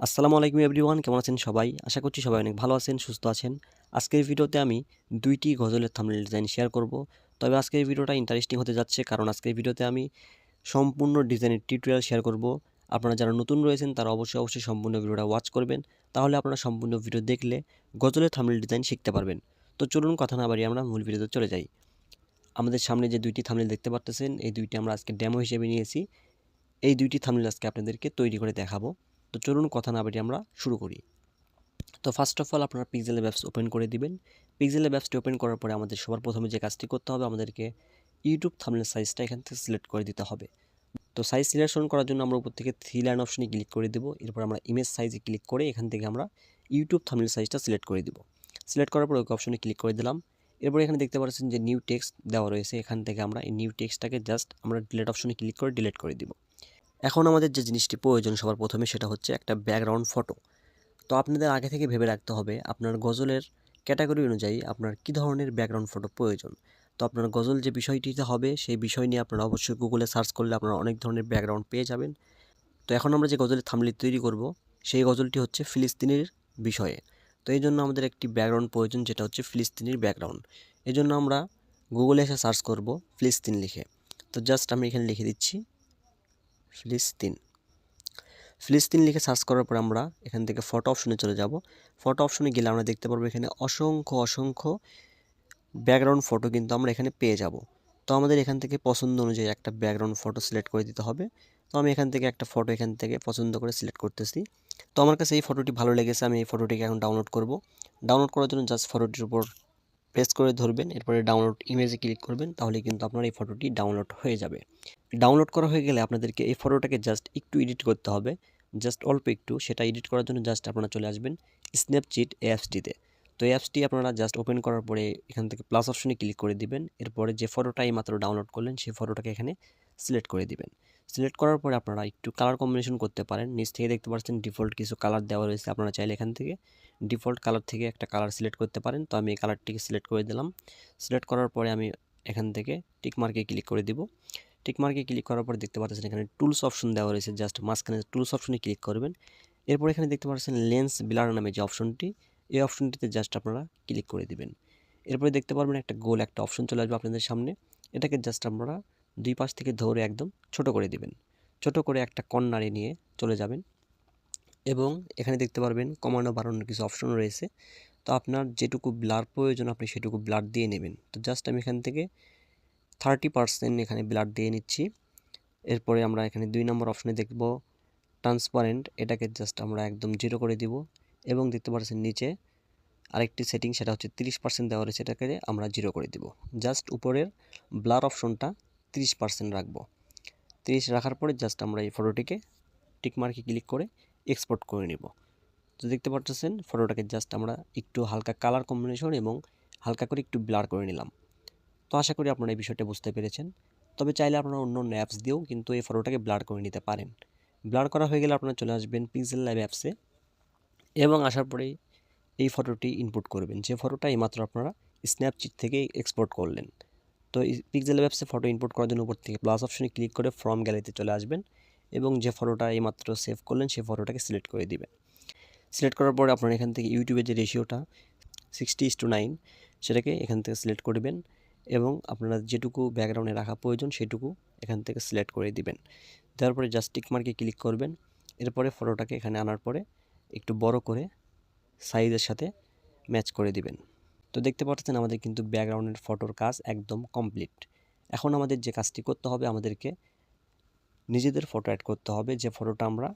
আসসালামু আলাইকুম এভরিওয়ান, কেমন আছেন সবাই? আশা করছি সবাই অনেক ভালো আছেন, সুস্থ আছেন। আজকের ভিডিওতে আমি দুইটি গজলের থাম্বনেল ডিজাইন শেয়ার করব। তবে আজকের ভিডিওটা ইন্টারেস্টিং হতে যাচ্ছে, কারণ আজকের ভিডিওতে আমি সম্পূর্ণ ডিজাইনের টিউটোরিয়াল শেয়ার করব। আপনারা যারা নতুন রয়েছেন, তারা অবশ্যই অবশ্যই সম্পূর্ণ ভিডিওটা ওয়াচ করবেন। তাহলে আপনারা সম্পূর্ণ ভিডিও দেখলে গজলের থাম্বনেল ডিজাইন শিখতে পারবেন। তো চলুন, কথা না বাড়িয়ে আমরা মূল ভিডিওতে চলে যাই। আমাদের সামনে যে দুইটি থাম্বনেল দেখতে পারতেছেন, এই দুইটি আমরা আজকে ডেমো হিসেবে নিয়েছি। এই দুইটি থাম্বনেল আজকে আপনাদেরকে তৈরি করে দেখাবো। তো চলুন কথা না বাড়িয়ে আমরা শুরু করি। তো ফার্স্ট অফ অল আপনারা পিক্সেলের ব্যবসা ওপেন করে দিবেন। পিক্সেলের ব্যবসাটি ওপেন করার পরে আমাদের সবার প্রথমে যে কাজটি করতে হবে, আমাদেরকে ইউটিউব থামলের সাইজটা এখান থেকে সিলেক্ট করে দিতে হবে। তো সাইজ সিলেকশন করার জন্য আমরা উপর থেকে থ্রি লাইন অপশনে ক্লিক করে দেবো। এরপর আমরা ইমেজ সাইজে ক্লিক করে এখান থেকে আমরা ইউটিউব থামলের সাইজটা সিলেক্ট করে দিব। সিলেক্ট করার পর ওকে অপশনে ক্লিক করে দিলাম। এরপর এখানে দেখতে পাচ্ছেন যে নিউ টেক্সট দেওয়া রয়েছে। এখান থেকে আমরা এই নিউ টেক্সটটাকে জাস্ট আমরা ডিলেট অপশনে ক্লিক করে ডিলিট করে দিব। এখন আমাদের যে জিনিসটি প্রয়োজন সবার প্রথমে সেটা হচ্ছে একটা ব্যাকগ্রাউন্ড ফটো তো আপনাদের আগে থেকে ভেবে রাখতে হবে আপনার গজলের ক্যাটাগরি অনুযায়ী আপনার কী ধরনের ব্যাকগ্রাউন্ড ফটো প্রয়োজন। তো আপনার গজল যে বিষয়টিতে হবে সেই বিষয় নিয়ে আপনারা অবশ্যই গুগলে সার্চ করলে আপনারা অনেক ধরনের ব্যাকগ্রাউন্ড পেয়ে যাবেন। তো এখন আমরা যে গজলের থামলি তৈরি করব সেই গজলটি হচ্ছে ফিলিস্তিনের বিষয়ে। তো এই জন্য আমাদের একটি ব্যাকগ্রাউন্ড প্রয়োজন যেটা হচ্ছে ফিলিস্তিনের ব্যাকগ্রাউন্ড এই জন্য আমরা গুগলে এসে সার্চ করব ফিলিস্তিন লিখে। তো জাস্ট আমি এখানে লিখে দিচ্ছি। ফিলিস্তিন। ফিলিস্তিন লিখে সার্চ করার পর আমরা এখান থেকে ফটো অপশনে চলে যাব। ফটো অপশনে গেলে আমরা দেখতে পারব এখানে অসংখ্য অসংখ্য ব্যাকগ্রাউন্ড ফটো কিন্তু আমরা এখানে পেয়ে যাব। তো আমাদের এখান থেকে পছন্দ অনুযায়ী একটা ব্যাকগ্রাউন্ড ফটো সিলেক্ট করে দিতে হবে। তো আমি এখান থেকে একটা ফটো এখান থেকে পছন্দ করে সিলেক্ট করতেছি। তো আমার কাছে এই ফটোটি ভালো লেগেছে, আমি এই ফটোটিকে এখন ডাউনলোড করব। ডাউনলোড করার জন্য জাস্ট ফটোটির উপর প্রেস করে ধরবেন, এরপরে ডাউনলোড ইমেজে ক্লিক করবেন তাহলে কিন্তু আপনার এই ফটোটি ডাউনলোড হয়ে যাবে। ডাউনলোড করা হয়ে গেলে আপনাদেরকে এই ফটোটাকে জাস্ট একটু এডিট করতে হবে। জাস্ট অল্প একটু, সেটা এডিট করার জন্য জাস্ট আপনারা চলে আসবেন স্ন্যাপচিট অ্যাপসটিতে তো এই অ্যাপসটি আপনারা জাস্ট ওপেন করার পরে এখান থেকে প্লাস অপশনে ক্লিক করে দিবেন। এরপরে যে ফটোটা মাত্র ডাউনলোড করলেন, সেই ফটোটাকে এখানে সিলেক্ট করে দিবেন। সিলেক্ট করার পরে আপনারা একটু কালার কম্বিনেশন করতে পারেন। নিচ থেকে দেখতে পাচ্ছেন ডিফল্ট কিছু কালার দেওয়া রয়েছে, আপনারা চাইলে এখান থেকে ডিফল্ট কালার থেকে একটা কালার সিলেক্ট করতে পারেন। তো আমি এই কালারটিকে সিলেক্ট করে দিলাম। সিলেক্ট করার পরে আমি এখান থেকে টিক মার্কে ক্লিক করে দিব। টিক মার্কে ক্লিক করার পর দেখতে পাচ্ছেন এখানে টুলস অপশন দেওয়া রয়েছে, জাস্ট মাঝখানে টুলস অপশনে ক্লিক করবেন। এরপর এখানে দেখতে পাচ্ছেন লেন্স ব্লার নামে যে অপশনটি, এই অপশনটিতে জাস্ট আপনারা ক্লিক করে দিবেন। এরপরে দেখতে পারবেন একটা গোল একটা অপশন চলে আসবে আপনাদের সামনে, এটাকে জাস্ট আপনারা দুই পাশ থেকে ধরে একদম ছোট করে দিবেন। ছোট করে একটা কর্নারে নিয়ে চলে যাবেন এবং এখানে দেখতে পারবেন কমানো বাড়ানোর কিছু অপশন রয়েছে। তো আপনার যেটুকু ব্লার প্রয়োজন, আপনি সেটুকু ব্লার দিয়ে নেবেন। তো জাস্ট আমি এখান থেকে থার্টি পার্সেন্ট এখানে ব্লাড দিয়ে নিচ্ছি। এরপরে আমরা এখানে দুই নম্বর অপশনে দেখব ট্রান্সপারেন্ট। এটাকে জাস্ট আমরা একদম জিরো করে দিব এবং দেখতে পাচ্ছেন নিচে আরেকটি সেটিং, সেটা হচ্ছে তিরিশ পার্সেন্ট দেওয়া রয়েছে এটাকে আমরা জিরো করে দিব। জাস্ট উপরের ব্লার অপশনটা তিরিশ পার্সেন্ট রাখব। তিরিশ রাখার পরে জাস্ট আমরা এই ফটোটিকে টিকমার্কে ক্লিক করে এক্সপোর্ট করে নিব। তো দেখতে পাচ্ছেন ফটোটাকে জাস্ট আমরা একটু হালকা কালার কম্বিনেশন এবং হালকা করে একটু ব্লার করে নিলাম। তো আশা করি আপনারা এই বিষয়টা বুঝতে পেরেছেন। তবে চাইলে আপনারা অন্য অন্য অ্যাপস দিয়েও কিন্তু এই ফটোটাকে ব্লার করে নিতে পারেন। ব্লার করা হয়ে গেলে আপনারা চলে আসবেন পিক্সেল লাইভ অ্যাপসে এবং আসার পরেই এই ফটোটি ইনপুট করবেন। যে ফটোটা এইমাত্র আপনারা স্ন্যাপচিট থেকে এক্সপোর্ট করলেন। তো পিক্সেল অ্যাপসে ফটো ইনপুট করার জন্য উপর থেকে প্লাস অপশনে ক্লিক করে ফ্রম গ্যালারিতে চলে আসবেন এবং যে ফটোটা এইমাত্র সেভ করলেন সেই ফটোটাকে সিলেক্ট করে দিবেন। সিলেক্ট করার পরে আপনারা এখান থেকে ইউটিউবের যে রেশিওটা সিক্সটি ইস টু নাইন সেটাকে এখান থেকে সিলেক্ট করবেন এবং আপনারা যেটুকু ব্যাকগ্রাউন্ডে রাখা প্রয়োজন, সেটুকু এখান থেকে সিলেক্ট করে দিবেন। দেওয়ার পরে জাস্ট টিক মার্কে ক্লিক করবেন। এরপরে ফটোটাকে এখানে আনার পরে একটু বড় করে সাইজের সাথে ম্যাচ করে দিবেন। তো দেখতে পাচ্ছেন আমাদের কিন্তু ব্যাকগ্রাউন্ডের ফটোর কাজ একদম কমপ্লিট এখন আমাদের যে কাজটি করতে হবে, আমাদেরকে নিজেদের ফটো অ্যাড করতে হবে। যে ফটোটা আমরা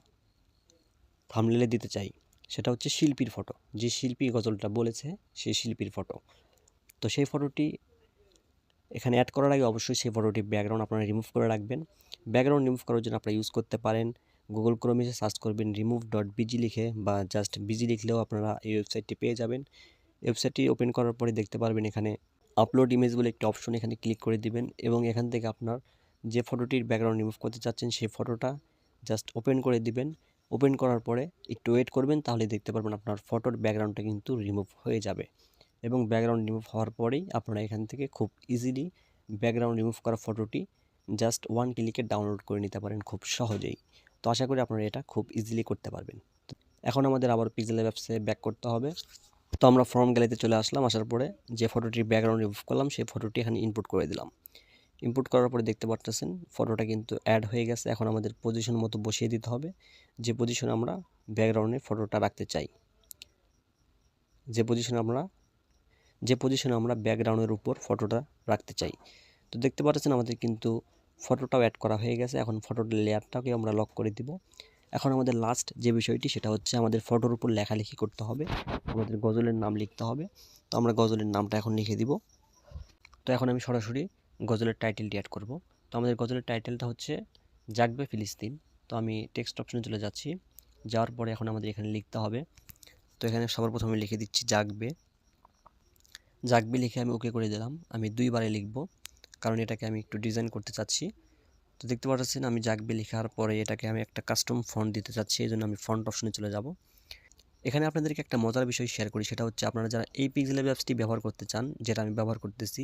থামলেলে দিতে চাই, সেটা হচ্ছে শিল্পীর ফটো যে শিল্পী গজলটা বলেছে, সেই শিল্পীর ফটো তো সেই ফটোটি এখানে অ্যাড করার আগে অবশ্যই সেই ফটোটি ব্যাকগ্রাউন্ড আপনারা রিমুভ করে রাখবেন। ব্যাকগ্রাউন্ড রিমুভ করার জন্য আপনারা ইউজ করতে পারেন। গুগল ক্রোমে সার্চ করবেন রিমুভ ডট বিজি লিখে বা জাস্ট বিজি লিখলেও আপনারা এই ওয়েবসাইটটি পেয়ে যাবেন। ওয়েবসাইটটি ওপেন করার পরে দেখতে পারবেন এখানে আপলোড ইমেজ বলে একটি অপশন এখানে ক্লিক করে দিবেন এবং এখান থেকে আপনার যে ফটোটির ব্যাকগ্রাউন্ড রিমুভ করতে চাচ্ছেন সেই ফটোটা জাস্ট ওপেন করে দিবেন। ওপেন করার পরে একটু ওয়েট করবেন তাহলে দেখতে পারবেন আপনার ফটোর ব্যাকগ্রাউন্ডটা কিন্তু রিমুভ হয়ে যাবে। এবং ব্যাকগ্রাউন্ড রিমুভ হওয়ার পরেই আপনারা এখান থেকে খুব ইজিলি ব্যাকগ্রাউন্ড রিমুভ করা ফটোটি জাস্ট ওয়ান ক্লিকে ডাউনলোড করে নিতে পারেন খুব সহজেই। তো আশা করি আপনারা এটা খুব ইজিলি করতে পারবেন। এখন আমাদের আবার পিক্সেল অ্যাপসে ব্যাক করতে হবে। তো আমরা ফর্ম গ্যালারিতে চলে আসলাম, আসার পরে যে ফটোটির ব্যাকগ্রাউন্ড রিমুভ করলাম, সেই ফটোটি এখানে ইনপুট করে দিলাম। ইনপুট করার পরে দেখতে পারতেছেন ফটোটা কিন্তু অ্যাড হয়ে গেছে। এখন আমাদের পজিশন মতো বসিয়ে দিতে হবে। যে পজিশনে আমরা ব্যাকগ্রাউন্ডে ফটোটা রাখতে চাই, যে পজিশনে আমরা যে পজিশনে আমরা ব্যাকগ্রাউন্ডের উপর ফটোটা রাখতে চাই। তো দেখতে পাচ্ছেন আমাদের কিন্তু ফটোটাও অ্যাড করা হয়ে গেছে। এখন ফটোটার লেয়ারটাকে আমরা লক করে দিব। এখন আমাদের লাস্ট যে বিষয়টি, সেটা হচ্ছে আমাদের ফটোর উপর লেখালেখি করতে হবে। আমাদের গজলের নাম লিখতে হবে। তো আমরা গজলের নামটা এখন লিখে দিব। তো এখন আমি সরাসরি গজলের টাইটেলটি অ্যাড করব। তো আমাদের গজলের টাইটেলটা হচ্ছে জাগবে ফিলিস্তিন। তো আমি টেক্সট অপশনে চলে যাচ্ছি। যাওয়ার পরে এখন আমাদের এখানে লিখতে হবে। তো এখানে সবার প্রথমে লিখে দিচ্ছি জাগবে। জাগবে লিখে আমি ওকে করে দিলাম। আমি দুইবারে লিখব, কারণ এটাকে আমি একটু ডিজাইন করতে চাচ্ছি। তো দেখতে পাচ্ছেন আমি জাগবি লেখার পরে এটাকে আমি একটা কাস্টম ফন্ট দিতে চাচ্ছি, এই জন্য আমি ফন্ট অপশনে চলে যাব। এখানে আপনাদেরকে একটা মজার বিষয় শেয়ার করি, সেটা হচ্ছে আপনারা যারা এই পিক্সেল অ্যাপসটি ব্যবহার করতে চান, যেটা আমি ব্যবহার করতেছি,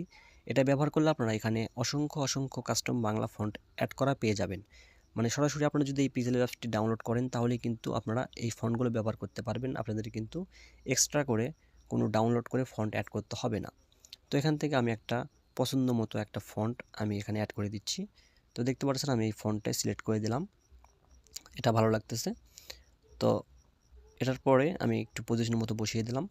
এটা ব্যবহার করলে আপনারা এখানে অসংখ্য অসংখ্য কাস্টম বাংলা ফন্ট অ্যাড করা পেয়ে যাবেন। মানে সরাসরি আপনারা যদি এই পিক্সেল অ্যাপসটি ডাউনলোড করেন, তাহলে কিন্তু আপনারা এই ফন্টগুলো ব্যবহার করতে পারবেন। আপনাদের কিন্তু এক্সট্রা করে কোনো ডাউনলোড করে ফন্ট অ্যাড করতে হবে না। তো এখান থেকে আমি একটা পছন্দ মতো একটা ফন্ট আমি এখানে অ্যাড করে দিচ্ছি। তো দেখতে পাচ্ছেন আমি এই ফন্টটা সিলেক্ট করে দিলাম। এটা ভালো লাগতেছে। তো এটার পরে আমি একটু পজিশনের মতো বসিয়ে দিলাম।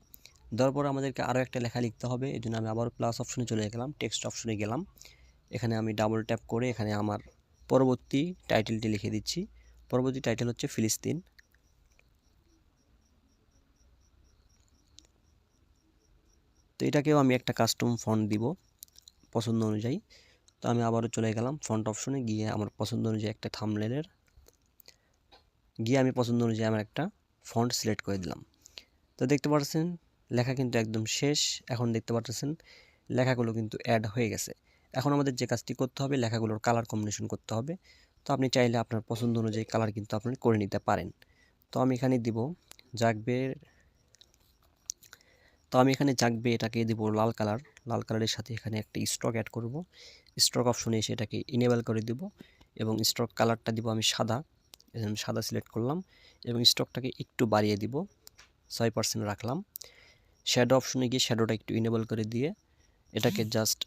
দেওয়ার পরে আমাদেরকে আরও একটা লেখা লিখতে হবে। এই জন্য আমি আবার প্লাস অপশনে চলে গেলাম টেক্সট অপশনে গেলাম। এখানে আমি ডাবল ট্যাপ করে এখানে আমার পরবর্তী টাইটেলটি লিখে দিচ্ছি। পরবর্তী টাইটেল হচ্ছে ফিলিস্তিন। তো এটাকেও আমি একটা কাস্টম ফন্ট দিব পছন্দ অনুযায়ী। তো আমি আবারও চলে গেলাম ফন্ট অপশনে গিয়ে আমার পছন্দ অনুযায়ী একটা থামলেনের গিয়ে আমি পছন্দ অনুযায়ী আমার একটা ফন্ট সিলেক্ট করে দিলাম। তো দেখতে পাচ্ছেন লেখা কিন্তু একদম শেষ। এখন দেখতে পাচ্ছেন লেখাগুলো কিন্তু অ্যাড হয়ে গেছে। এখন আমাদের যে কাজটি করতে হবে, লেখাগুলোর কালার কম্বিনেশন করতে হবে। তো আপনি চাইলে আপনার পছন্দ অনুযায়ী কালার কিন্তু আপনি করে নিতে পারেন। তো আমি এখানে দিব জাগবে তো আমি এখানে জাগবে এটাকে দেবো লাল কালার। লাল কালারের সাথে এখানে একটা স্ট্রক অ্যাড করব। স্ট্রক অপশনে এসে এটাকে ইনেবল করে দিব এবং স্ট্রক কালারটা দিব আমি সাদা। আমি সাদা সিলেক্ট করলাম এবং স্টকটাকে একটু বাড়িয়ে দিব। ছয় পার্সেন্ট রাখলাম। শ্যাডো অপশনে গিয়ে শ্যাডোটা একটু ইনেবল করে দিয়ে এটাকে জাস্ট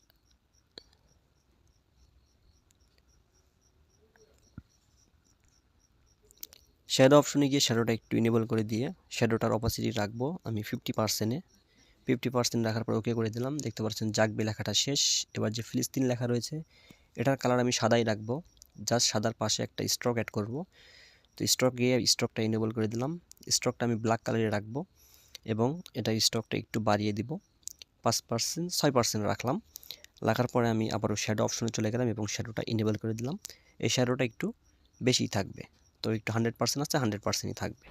শ্যাডো অপশনে গিয়ে শ্যাডোটা একটু ইনেবল করে দিয়ে শ্যাডোটার অপাসিটি রাখব আমি ফিফটি পার্সেন্টে ফিফটি পার্সেন্ট রাখার পর ওকে করে দিলাম। দেখতে পাচ্ছেন জাগবে লেখাটা শেষ। এবার যে ফিলিস্তিন লেখা রয়েছে, এটার কালার আমি সাদাই রাখব। জাস্ট সাদার পাশে একটা স্ট্রক অ্যাড করব। তো স্ট্রক গিয়ে স্ট্রকটা ইনেবল করে দিলাম। স্ট্রকটা আমি ব্ল্যাক কালারে রাখব এবং এটা স্টকটা একটু বাড়িয়ে দিব। পাঁচ পার্সেন্ট ছয় পার্সেন্ট রাখলাম। রাখার পরে আমি আবারও শ্যাডো অপশনে চলে গেলাম এবং শ্যাডোটা ইনেবল করে দিলাম। এই শ্যাডোটা একটু বেশি থাকবে। তো একটু হান্ড্রেড পার্সেন্ট আছে হান্ড্রেড পার্সেন্টই থাকবে।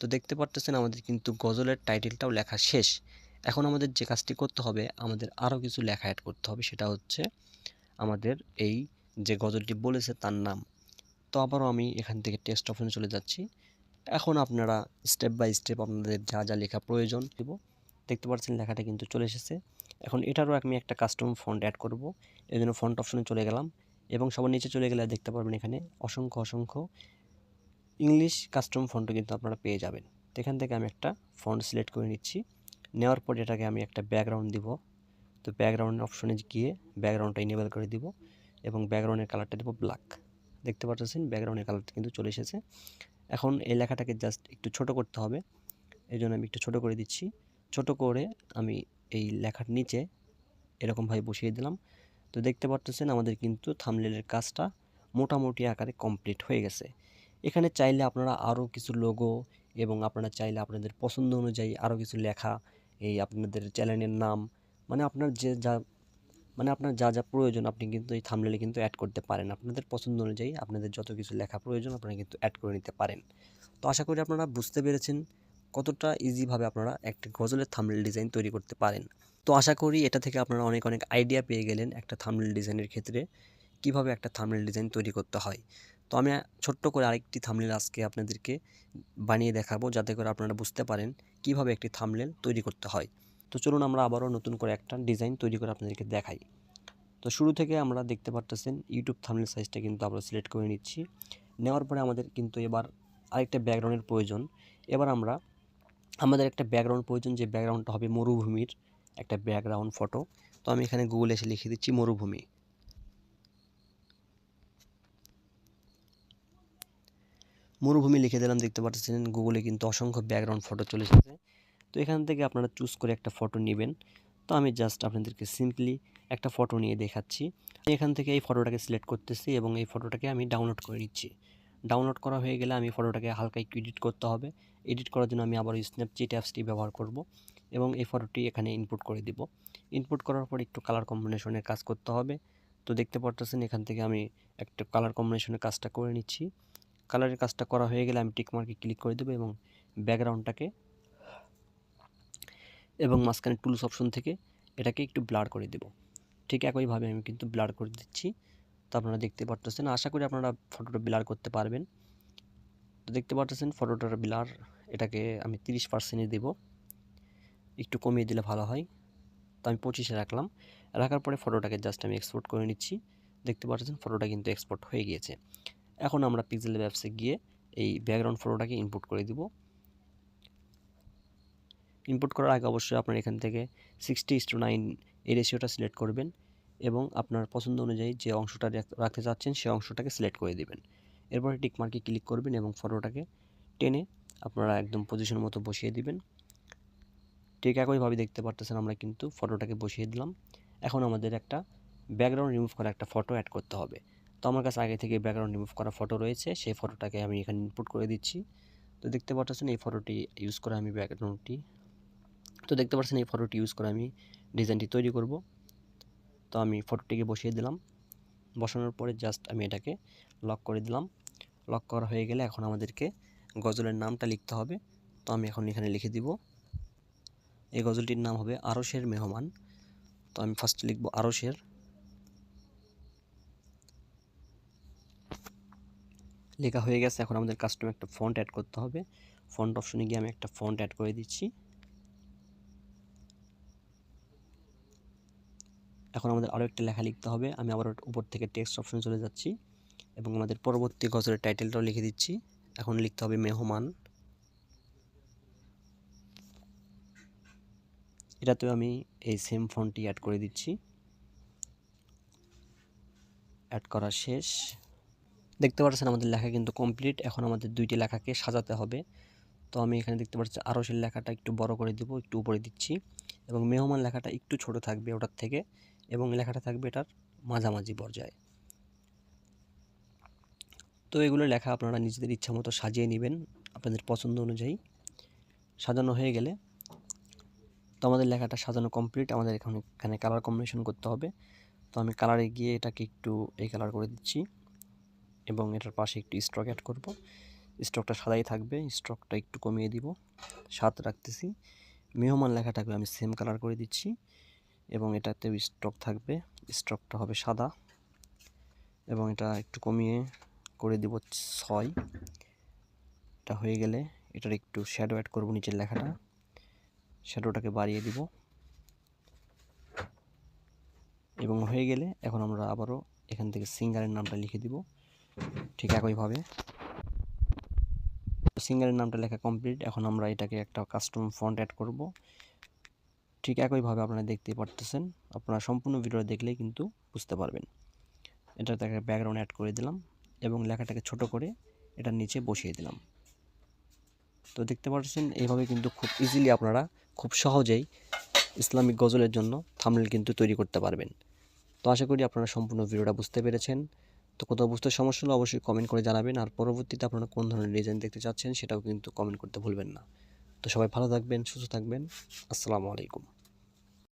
তো দেখতে পারতেছেন আমাদের কিন্তু গজলের টাইটেলটাও লেখা শেষ। এখন আমাদের যে কাজটি করতে হবে, আমাদের আরও কিছু লেখা অ্যাড করতে হবে, সেটা হচ্ছে আমাদের এই যে গজলটি বলেছে তার নাম। তো আবারও আমি এখান থেকে টেক্সট অপশনে চলে যাচ্ছি। এখন আপনারা স্টেপ বাই স্টেপ আপনাদের যা যা লেখা প্রয়োজন দেব। দেখতে পাচ্ছেন লেখাটা কিন্তু চলে এসেছে। এখন এটারও আমি একটা কাস্টম ফন্ট অ্যাড করব। এই জন্য ফন্ট অপশনে চলে গেলাম এবং সবার নিচে চলে গেলে দেখতে পারবেন এখানে অসংখ্য অসংখ্য ইংলিশ কাস্টম ফন্টও কিন্তু আপনারা পেয়ে যাবেন। এখান থেকে আমি একটা ফন্ট সিলেক্ট করে নিচ্ছি। নেওয়ার পর এটাকে আমি একটা ব্যাকগ্রাউন্ড দিব, তো ব্যাকগ্রাউন্ড অপশনে গিয়ে ব্যাকগ্রাউন্ডটা ইনেবল করে দিব এবং ব্যাকগ্রাউন্ডের কালারটা দেবো ব্ল্যাক দেখতে পাচ্ছেন, ব্যাকগ্রাউন্ডের কালারটা কিন্তু চলে এসেছে। এখন এই লেখাটাকে জাস্ট একটু ছোট করতে হবে এই জন্য আমি একটু ছোট করে দিচ্ছি। ছোট করে আমি এই লেখার নিচে এরকমভাবে বসিয়ে দিলাম। তো দেখতে পাচ্ছেন আমাদের কিন্তু থামলেলের কাজটা মোটামুটি আকারে কমপ্লিট হয়ে গেছে। এখানে চাইলে আপনারা আরও কিছু লোগো এবং আপনারা চাইলে আপনাদের পছন্দ অনুযায়ী আরও কিছু লেখা, এই আপনাদের চ্যানেলের নাম মানে আপনার যে যা মানে আপনার যা যা প্রয়োজন আপনি কিন্তু এই থামলেলে কিন্তু অ্যাড করতে পারেন। আপনাদের পছন্দ অনুযায়ী আপনাদের যত কিছু লেখা প্রয়োজন আপনারা কিন্তু অ্যাড করে নিতে পারেন। তো আশা করি আপনারা বুঝতে পেরেছেন কতটা ইজিভাবে আপনারা একটা গজলের থামলেল ডিজাইন তৈরি করতে পারেন। তো আশা করি এটা থেকে আপনারা অনেক অনেক আইডিয়া পেয়ে গেলেন একটা থামনেল ডিজাইনের ক্ষেত্রে, কীভাবে একটা থামনেল ডিজাইন তৈরি করতে হয়। তো আমি ছোট্ট করে আরেকটি থামনেল আজকে আপনাদেরকে বানিয়ে দেখাবো, যাতে করে আপনারা বুঝতে পারেন কীভাবে একটি থামনেল তৈরি করতে হয়। তো চলুন আমরা আবারও নতুন করে একটা ডিজাইন তৈরি করে আপনাদেরকে দেখাই। তো শুরু থেকে আমরা দেখতে পারতেছেন ইউটিউব থামনেল সাইজটা কিন্তু আমরা সিলেক্ট করে নিচ্ছি। নেওয়ার পরে আমাদের কিন্তু এবার আরেকটা ব্যাকগ্রাউন্ডের প্রয়োজন। এবার আমরা আমাদের একটা ব্যাকগ্রাউন্ড প্রয়োজন, যে ব্যাকগ্রাউন্ডটা হবে মরুভূমির একটা ব্যাকগ্রাউন্ড ফটো তো আমি এখানে গুগলে এসে লিখে দিচ্ছি মরুভূমি। মরুভূমি লিখে দিলাম, দেখতে পাচ্ছেন গুগলে কিন্তু অসংখ্য ব্যাকগ্রাউন্ড ফটো চলে এসেছে। তো এখান থেকে আপনারা চুজ করে একটা ফটো নেবেন। তো আমি জাস্ট আপনাদেরকে সিম্পলি একটা ফটো নিয়ে দেখাচ্ছি। এখান থেকে এই ফটোটাকে সিলেক্ট করতেছি এবং এই ফটোটাকে আমি ডাউনলোড করে নিচ্ছি। ডাউনলোড করা হয়ে গেলে আমি ফটোটাকে হালকা একটু এডিট করতে হবে। এডিট করার জন্য আমি আবার স্ন্যাপচিট অ্যাপসটি ব্যবহার করব এবং এই ফটোটি এখানে ইনপুট করে দিব। ইনপুট করার পর একটু কালার কম্বিনেশনের কাজ করতে হবে। তো দেখতে পারতেছেন এখান থেকে আমি একটা কালার কম্বিনেশনের কাজটা করে নিচ্ছি। কালারের কাজটা করা হয়ে গেলে আমি টিক মার্কে ক্লিক করে দেবো এবং ব্যাকগ্রাউন্ডটাকে এবং মাঝখানে টুলস অপশন থেকে এটাকে একটু ব্লার করে দেব। ঠিক একইভাবে আমি কিন্তু ব্লার করে দিচ্ছি। তো আপনারা দেখতে পারতেছেন, আশা করি আপনারা ফটোটা ব্লার করতে পারবেন। তো দেখতে পারতেছেন ফটোটার ব্লার এটাকে আমি তিরিশ পার্সেন্টে দেবো। একটু কমিয়ে দিলে ভালো হয়। তো আমি পঁচিশে রাখলাম। রাখার পরে ফটোটাকে জাস্ট আমি এক্সপোর্ট করে নিচ্ছি। দেখতে পাচ্ছেন ফটোটা কিন্তু এক্সপোর্ট হয়ে গিয়েছে। এখন আমরা পিক্সেল অ্যাপসে গিয়ে এই ব্যাকগ্রাউন্ড ফটোটাকে ইনপুট করে দিব। ইনপুট করার আগে অবশ্যই আপনার এখান থেকে সিক্সটি ইস টু নাইন এই রেশিওটা সিলেক্ট করবেন এবং আপনার পছন্দ অনুযায়ী যে অংশটা রাখতে চাচ্ছেন সেই অংশটাকে সিলেক্ট করে দেবেন। এরপরে টিকমার্কে ক্লিক করবেন এবং ফটোটাকে টেনে আপনারা একদম পজিশন মতো বসিয়ে দিবেন। ঠিক একইভাবে দেখতে পারতেছেন আমরা কিন্তু ফটোটাকে বসিয়ে দিলাম। এখন আমাদের একটা ব্যাকগ্রাউন্ড রিমুভ করা একটা ফটো অ্যাড করতে হবে। তো আমার কাছে আগে থেকে ব্যাকগ্রাউন্ড রিমুভ করা ফটো রয়েছে, সেই ফটোটাকে আমি এখানে ইনপুট করে দিচ্ছি। তো দেখতে পাচ্ছেন এই ফটোটি ইউজ করে আমি ব্যাকগ্রাউন্ডটি তো দেখতে পাচ্ছেন এই ফটোটি ইউজ করে আমি ডিজাইনটি তৈরি করব। তো আমি ফটোটিকে বসিয়ে দিলাম। বসানোর পরে জাস্ট আমি এটাকে লক করে দিলাম। লক করা হয়ে গেলে এখন আমাদেরকে গজলের নামটা লিখতে হবে। তো আমি এখন এখানে লিখে দিব। এই গজলটির নাম হবে আরশের মেহমান। তো আমি ফার্স্ট লিখব আরশের। লেখা হয়ে গেছে। এখন আমাদের কাস্টমে একটা ফন্ট অ্যাড করতে হবে। ফন্ট অপশনে গিয়ে আমি একটা ফন্ট অ্যাড করে দিচ্ছি। এখন আমাদের আরও একটা লেখা লিখতে হবে। আমি আবার উপর থেকে টেক্সট অপশনে চলে যাচ্ছি এবং আমাদের পরবর্তী গজলের টাইটেলটাও লিখে দিচ্ছি। এখন লিখতে হবে মেহমান। এটাতেও আমি এই সেম ফন্টটি অ্যাড করে দিচ্ছি। অ্যাড করা শেষ। দেখতে পাচ্ছেন আমাদের লেখা কিন্তু কমপ্লিট এখন আমাদের দুইটি লেখাকে সাজাতে হবে। তো আমি এখানে দেখতে পাচ্ছি আরসের লেখাটা একটু বড় করে দিব, একটু উপরে দিচ্ছি। এবং মেহমান লেখাটা একটু ছোট থাকবে ওটার থেকে এবং লেখাটা থাকবে এটার মাঝামাঝি পর্যায়ে। তো এগুলো লেখা আপনারা নিজেদের ইচ্ছা মতো সাজিয়ে নেবেন আপনাদের পছন্দ অনুযায়ী। সাজানো হয়ে গেলে তো আমাদের লেখাটা সাজানো কমপ্লিট আমাদের এখানে এখানে কালার কম্বিনেশন করতে হবে। তো আমি কালারে গিয়ে এটাকে একটু এই কালার করে দিচ্ছি। এবং এটার পাশে একটু স্ট্রক অ্যাড করব। স্ট্রকটা সাদাই থাকবে স্ট্রকটা একটু কমিয়ে দিব। সাত রাখতেছি। মেহমান লেখাটাকে আমি সেম কালার করে দিচ্ছি এবং এটাতেও স্ট্রক থাকবে। স্ট্রকটা হবে সাদা এবং এটা একটু কমিয়ে করে দিব ছয়। এটা হয়ে গেলে এটার একটু শ্যাডো অ্যাড করব নিচের লেখাটা। শ্যাডোটাকে বাড়িয়ে দিব। এবং হয়ে গেলে এখন আমরা আবারও এখান থেকে সিঙ্গারের নামটা লিখে দিব। ঠিক একইভাবে। সিঙ্গারের নামটা লেখা কমপ্লিট এখন আমরা এটাকে একটা কাস্টম ফন্ট অ্যাড করব। ঠিক একইভাবে আপনারা দেখতে পারতেছেন। আপনারা সম্পূর্ণ ভিডিওটা দেখলেই কিন্তু বুঝতে পারবেন। এটাতে একটা ব্যাকগ্রাউন্ড অ্যাড করে দিলাম এবং লেখাটাকে ছোট করে এটার নিচে বসিয়ে দিলাম। তো দেখতে পাচ্ছেন এইভাবে কিন্তু খুব ইজিলি আপনারা খুব সহজেই ইসলামিক গজলের জন্য থামনেল কিন্তু তৈরি করতে পারবেন। তো আশা করি আপনারা সম্পূর্ণ ভিডিওটা বুঝতে পেরেছেন। তো কোথাও বুঝতে সমস্যা হলে অবশ্যই কমেন্ট করে জানাবেন। আর পরবর্তীতে আপনারা কোন ধরনের ডিজাইন দেখতে চাচ্ছেন সেটাও কিন্তু কমেন্ট করতে ভুলবেন না। তো সবাই ভালো থাকবেন, সুস্থ থাকবেন। আসসালামু আলাইকুম।